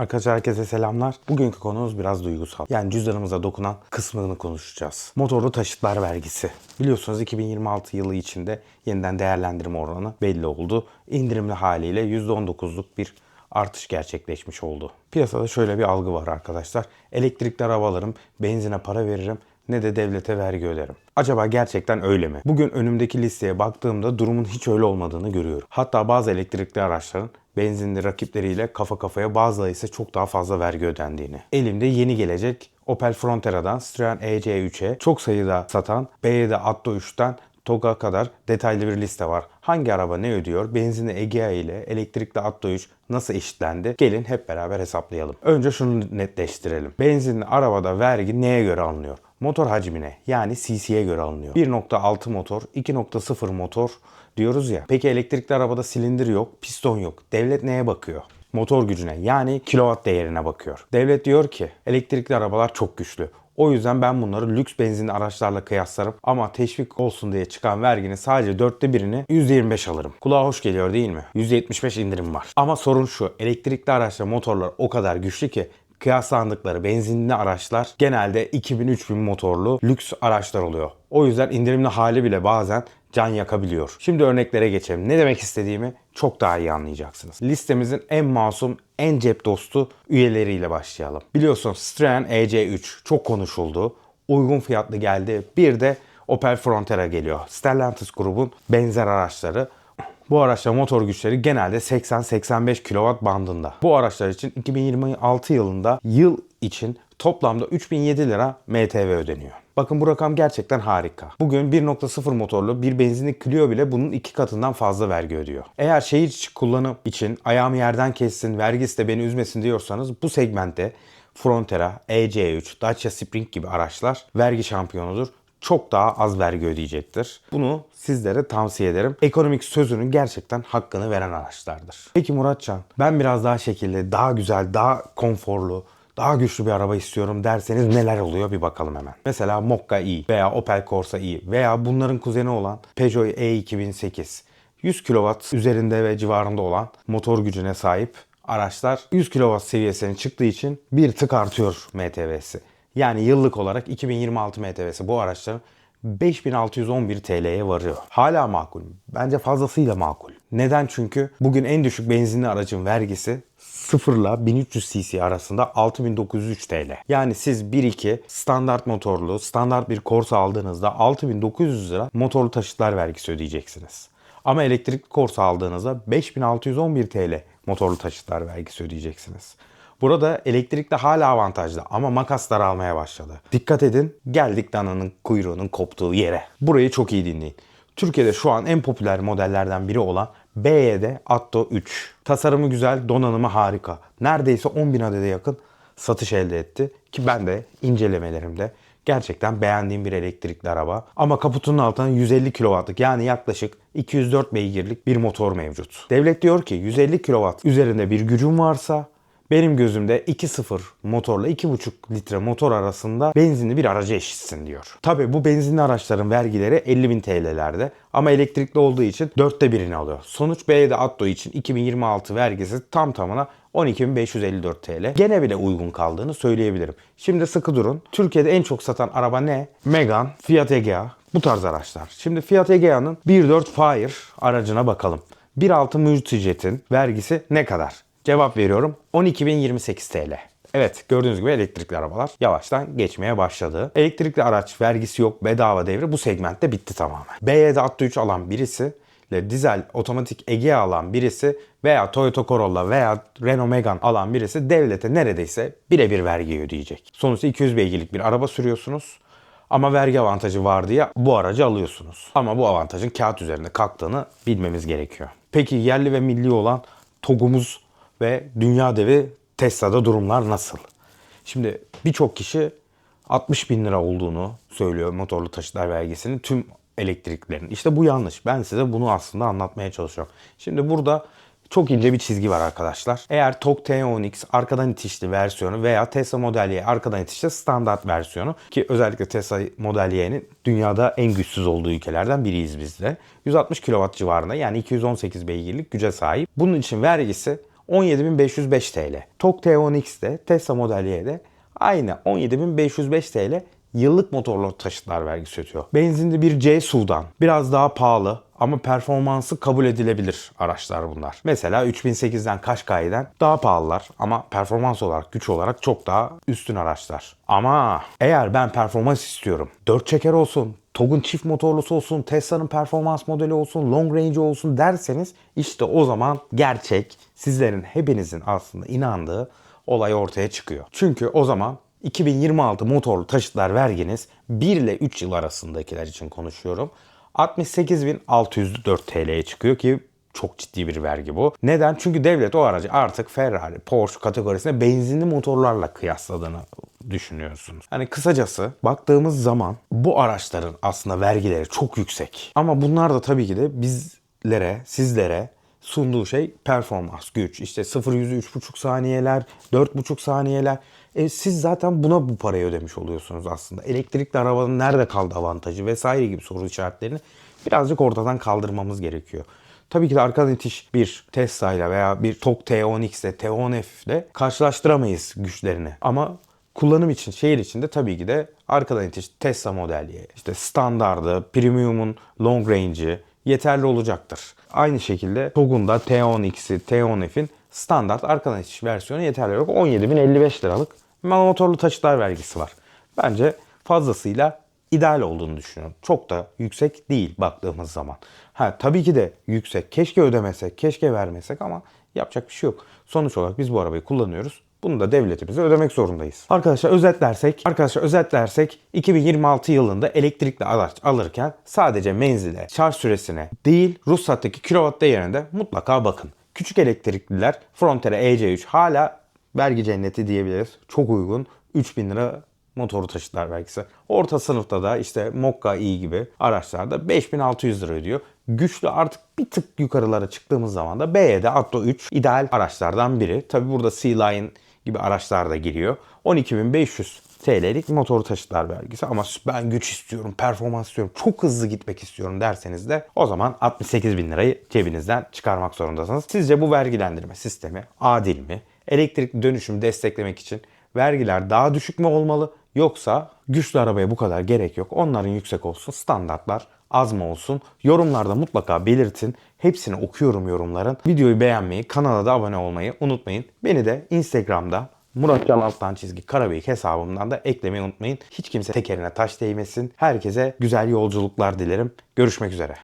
Arkadaşlar herkese selamlar. Bugünkü konumuz biraz duygusal. Yani cüzdanımıza dokunan kısmını konuşacağız. Motorlu taşıtlar vergisi. Biliyorsunuz 2026 yılı içinde yeniden değerlendirme oranı belli oldu. İndirimli haliyle %19'luk bir artış gerçekleşmiş oldu. Piyasada şöyle bir algı var arkadaşlar. Elektrikli arabalarım, benzine para veririm ne de devlete vergi öderim. Acaba gerçekten öyle mi? Bugün önümdeki listeye baktığımda durumun hiç öyle olmadığını görüyorum. Hatta bazı elektrikli araçların benzinli rakipleriyle kafa kafaya bazıları ise çok daha fazla vergi ödendiğini. Elimde yeni gelecek Opel Frontera'dan Citroen EC3'e çok sayıda satan BYD Atto 3'ten TOG'a kadar detaylı bir liste var. Hangi araba ne ödüyor? Benzinli Egea ile elektrikli Atto 3 nasıl eşitlendi? Gelin hep beraber hesaplayalım. Önce şunu netleştirelim. Benzinli arabada vergi neye göre alınıyor? Motor hacmine yani cc'ye göre alınıyor. 1.6 motor, 2.0 motor diyoruz ya. Peki elektrikli arabada silindir yok, piston yok. Devlet neye bakıyor? Motor gücüne yani kilowatt değerine bakıyor. Devlet diyor ki elektrikli arabalar çok güçlü. O yüzden ben bunları lüks benzinli araçlarla kıyaslarım ama teşvik olsun diye çıkan verginin sadece dörtte birini %25 alırım. Kulağa hoş geliyor değil mi? %75 indirim var. Ama sorun şu elektrikli araçla motorlar o kadar güçlü ki kıyaslandıkları benzinli araçlar genelde 2000-3000 motorlu lüks araçlar oluyor. O yüzden indirimli hali bile bazen can yakabiliyor. Şimdi örneklere geçelim. Ne demek istediğimi çok daha iyi anlayacaksınız. Listemizin en masum, en cep dostu üyeleriyle başlayalım. Biliyorsunuz Citroen EC3 çok konuşuldu. Uygun fiyatlı geldi. Bir de Opel Frontera geliyor. Stellantis grubun benzer araçları. Bu araçlar motor güçleri genelde 80-85 kW bandında. Bu araçlar için 2026 yılında yıl için toplamda 3007 lira MTV ödeniyor. Bakın bu rakam gerçekten harika. Bugün 1.0 motorlu bir benzinli Clio bile bunun iki katından fazla vergi ödüyor. Eğer şehir içi kullanım için ayağımı yerden kessin, vergisi de beni üzmesin diyorsanız bu segmentte Frontera, EC3, Dacia Spring gibi araçlar vergi şampiyonudur çok daha az vergi ödeyecektir. Bunu sizlere tavsiye ederim. Ekonomik sözünün gerçekten hakkını veren araçlardır. Peki Muratcan, ben biraz daha şekilli, daha güzel, daha konforlu, daha güçlü bir araba istiyorum derseniz neler oluyor bir bakalım hemen. Mesela Mokka i veya Opel Corsa i veya bunların kuzeni olan Peugeot E2008. 100 kW üzerinde ve civarında olan motor gücüne sahip araçlar 100 kW seviyesine çıktığı için bir tık artıyor MTV'si. Yani yıllık olarak 2026 MTV'si bu araçların 5611 TL'ye varıyor. Hala makul. Bence fazlasıyla makul. Neden? Çünkü bugün en düşük benzinli aracın vergisi 0 ile 1300 cc arasında 6903 TL. Yani siz 1.2 standart motorlu, standart bir Corsa aldığınızda 6900 lira motorlu taşıtlar vergisi ödeyeceksiniz. Ama elektrikli Corsa aldığınızda 5611 TL motorlu taşıtlar vergisi ödeyeceksiniz. Burada elektrikli hala avantajlı ama makas daralmaya başladı. Dikkat edin geldik dananın kuyruğunun koptuğu yere. Burayı çok iyi dinleyin. Türkiye'de şu an en popüler modellerden biri olan BYD Atto 3. Tasarımı güzel, donanımı harika. Neredeyse 10.000 adede yakın satış elde etti. Ki ben de incelemelerimde gerçekten beğendiğim bir elektrikli araba. Ama kaputunun altında 150 kW'lık yani yaklaşık 204 beygirlik bir motor mevcut. Devlet diyor ki 150 kW üzerinde bir gücün varsa benim gözümde 2.0 motorla 2.5 litre motor arasında benzinli bir araca eşitsin diyor. Tabi bu benzinli araçların vergileri 50.000 TL'lerde ama elektrikli olduğu için dörtte birini alıyor. Sonuç BYD Atto için 2026 vergisi tam tamına 12.554 TL. Gene bile uygun kaldığını söyleyebilirim. Şimdi sıkı durun. Türkiye'de en çok satan araba ne? Megane, Fiat Egea bu tarz araçlar. Şimdi Fiat Egea'nın 1.4 Fire aracına bakalım. 1.6 Multijet'in vergisi ne kadar? Cevap veriyorum 12.028 TL. Evet gördüğünüz gibi elektrikli arabalar yavaştan geçmeye başladı. Elektrikli araç vergisi yok bedava devri bu segmentte bitti tamamen. BYD Atto 3 alan birisi ile dizel otomatik Egea alan birisi veya Toyota Corolla veya Renault Megane alan birisi devlete neredeyse birebir vergi ödeyecek. Sonuçta 200 beygirlik bir araba sürüyorsunuz. Ama vergi avantajı var diye bu aracı alıyorsunuz. Ama bu avantajın kağıt üzerinde kalktığını bilmemiz gerekiyor. Peki yerli ve milli olan TOG'umuz ve dünya devi Tesla'da durumlar nasıl? Şimdi birçok kişi 60 bin lira olduğunu söylüyor motorlu taşıtlar vergisinin tüm elektriklerin. İşte bu yanlış. Ben size bunu aslında anlatmaya çalışıyorum. Şimdi burada çok ince bir çizgi var arkadaşlar. Eğer TOG T10X arkadan itişli versiyonu veya Tesla Model Y arkadan itişli standart versiyonu ki özellikle Tesla Model Y'nin dünyada en güçsüz olduğu ülkelerden biriyiz biz de. 160 kW civarında yani 218 beygirlik güce sahip. Bunun için vergisi 17.505 TL. TOG T10X'de Tesla Model Y'de aynı 17.505 TL yıllık motorlu taşıtlar vergisi ödüyor. Benzinli bir C SUV'dan biraz daha pahalı ama performansı kabul edilebilir araçlar bunlar. Mesela 3008'den Qashqai'den daha pahalılar ama performans olarak, güç olarak çok daha üstün araçlar. Ama eğer ben performans istiyorum, 4 çeker olsun, TOG'un çift motorlusu olsun, Tesla'nın performans modeli olsun, long range olsun derseniz işte o zaman gerçek sizlerin hepinizin aslında inandığı olay ortaya çıkıyor. Çünkü o zaman 2026 motorlu taşıtlar verginiz 1 ile 3 yıl arasındakiler için konuşuyorum. 68.604 TL'ye çıkıyor ki çok ciddi bir vergi bu. Neden? Çünkü devlet o aracı artık Ferrari, Porsche kategorisine benzinli motorlarla kıyasladığını düşünüyorsunuz. Hani kısacası baktığımız zaman bu araçların aslında vergileri çok yüksek. Ama bunlar da tabii ki de bizlere, sizlere sunduğu şey performans, güç. İşte 0 100'ü 3,5 saniyeler, 4,5 saniyeler. E siz zaten buna bu parayı ödemiş oluyorsunuz aslında. Elektrikli arabanın nerede kaldı avantajı vesaire gibi soru işaretlerini birazcık ortadan kaldırmamız gerekiyor. Tabii ki de arkadan itiş bir Tesla ile veya bir TOG T10X ile T10F ile karşılaştıramayız güçlerini. Ama kullanım için, şehir içinde tabii ki de arkadan itiş Tesla modeli, işte standardı, premium'un long range'i yeterli olacaktır. Aynı şekilde TOG'un da T10X'i, T10F'in standart arkadan itiş versiyonu yeterli olarak 17.055 liralık motorlu taşıtlar vergisi var. Bence fazlasıyla ideal olduğunu düşünüyorum. Çok da yüksek değil baktığımız zaman. Ha tabii ki de yüksek. Keşke ödemesek, keşke vermesek ama yapacak bir şey yok. Sonuç olarak biz bu arabayı kullanıyoruz. Bunu da devletimize ödemek zorundayız. Arkadaşlar özetlersek, arkadaşlar özetlersek 2026 yılında elektrikli araç alırken sadece menzile, şarj süresine değil ruhsattaki kilowatt değerine mutlaka bakın. Küçük elektrikliler Frontera EC3 hala vergi cenneti diyebiliriz. Çok uygun. 3000 lira motoru taşıtlar vergisi. Orta sınıfta da işte Mokka i gibi araçlarda 5600 lira ödüyor. Güçlü artık bir tık yukarılara çıktığımız zaman da BYD Atto 3 ideal araçlardan biri. Tabi burada C-Line gibi araçlar da giriyor. 12.500 TL'lik motor taşıtlar vergisi ama ben güç istiyorum, performans istiyorum, çok hızlı gitmek istiyorum derseniz de o zaman 68 bin lirayı cebinizden çıkarmak zorundasınız. Sizce bu vergilendirme sistemi adil mi? Elektrikli dönüşümü desteklemek için vergiler daha düşük mü olmalı yoksa güçlü arabaya bu kadar gerek yok. Onların yüksek olsun, standartlar az mı olsun? Yorumlarda mutlaka belirtin. Hepsini okuyorum yorumların. Videoyu beğenmeyi, kanala da abone olmayı unutmayın. Beni de Instagram'da Muratcan alttan çizgi Karabeyik hesabımdan da eklemeyi unutmayın. Hiç kimse tekerine taş değmesin. Herkese güzel yolculuklar dilerim. Görüşmek üzere.